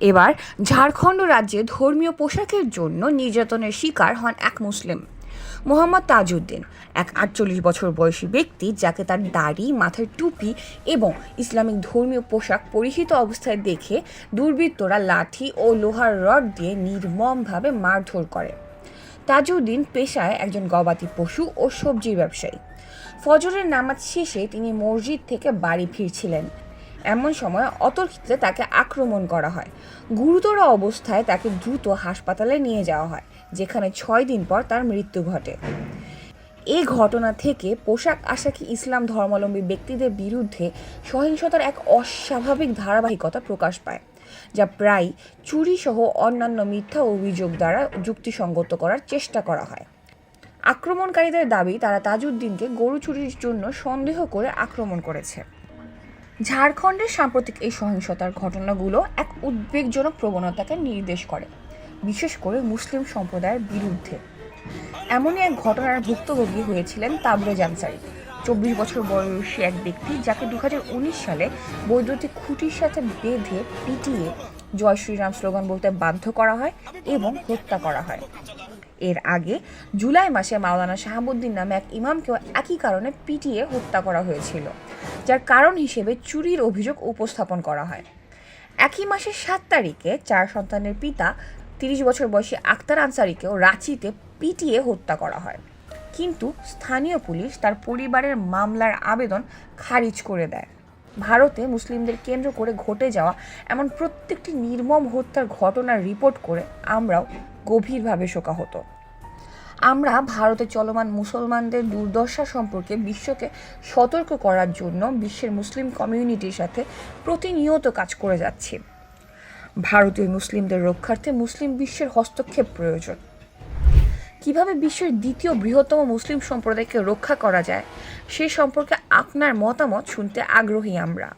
এবার ঝাড়খণ্ড রাজ্যে ধর্মীয় পোশাকের জন্য নির্যাতনের শিকার হন এক মুসলিম। মোহাম্মদ তাজউদ্দিন, এক আটচল্লিশ বছর বয়সী ব্যক্তি যাকে তার দাড়ি, মাথার টুপি এবং ইসলামিক ধর্মীয় পোশাক পরিহিত অবস্থায় দেখে দুর্বৃত্তরা লাঠি ও লোহার রড দিয়ে নির্মমভাবে মারধর করে। তাজউদ্দিন পেশায় একজন গবাদি পশু ও সবজির ব্যবসায়ী। ফজরের নামাজ শেষে তিনি মসজিদ থেকে বাড়ি ফিরছিলেন। এমন সময় অতর্কিতে তাকে আক্রমণ করা হয়। গুরুতর অবস্থায় তাকে দ্রুত হাসপাতালে নিয়ে যাওয়া হয়, যেখানে ছয় দিন পর তার মৃত্যু ঘটে। এই ঘটনা থেকে পোশাক আশাকি ইসলাম ধর্মাবলম্বী ব্যক্তিদের বিরুদ্ধে সহিংসতার এক অস্বাভাবিক ধারাবাহিকতা প্রকাশ পায়, যা প্রায় চুরি সহ অন্যান্য মিথ্যা অভিযোগ দ্বারা যুক্তিসঙ্গত করার চেষ্টা করা হয়। আক্রমণকারীদের দাবি, তারা তাজউদ্দিনকে গরু চুরির জন্য সন্দেহ করে আক্রমণ করেছে। ঝাড়খণ্ডের সাম্প্রতিক এই সহিংসতার ঘটনাগুলো এক উদ্বেগজনক প্রবণতাকে নির্দেশ করে, বিশেষ করে মুসলিম সম্প্রদায়ের বিরুদ্ধে। এমনই এক ঘটনার ভুক্তভোগী হয়েছিলেন তাবরেজ আনসারি চব্বিশ বছর বয়সী এক ব্যক্তি যাকে দুহাজার উনিশ সালে বৈদ্যুতিক খুঁটির সাথে বেঁধে পিটিয়ে জয় শ্রীরাম স্লোগান বলতে বাধ্য করা হয় এবং হত্যা করা হয়। এর আগে জুলাই মাসে মাওলানা শাহাবুদ্দিন নামে এক ইমামকেও একই কারণে পিটিয়ে হত্যা করা হয়েছিল। যার কারণ হিসেবে চুরির অভিযোগ উপস্থাপন করা হয়। একই মাসের সাত তারিখে চার সন্তানের পিতা তিরিশ বছর বয়সী আক্তার আনসারিকেও রাঁচিতে পিটিয়ে হত্যা করা হয়। কিন্তু স্থানীয় পুলিশ তার পরিবারের মামলার আবেদন খারিজ করে দেয়। ভারতে মুসলিমদের কেন্দ্র করে ঘটে যাওয়া এমন প্রত্যেকটি নির্মম হত্যার ঘটনার রিপোর্ট করে আমরাও গভীরভাবে শোকাহত। আমরা ভারতে চলমান মুসলমানদের দুর্দশা সম্পর্কে বিশ্বকে সতর্ক করার জন্য বিশ্বের মুসলিম কমিউনিটির সাথে প্রতিনিয়ত কাজ করে যাচ্ছি। ভারতীয় মুসলিমদের রক্ষার্থে মুসলিম বিশ্বের হস্তক্ষেপ প্রয়োজন। কীভাবে বিশ্বের দ্বিতীয় বৃহত্তম মুসলিম সম্প্রদায়কে রক্ষা করা যায়, সে সম্পর্কে আপনার মতামত শুনতে আগ্রহী আমরা।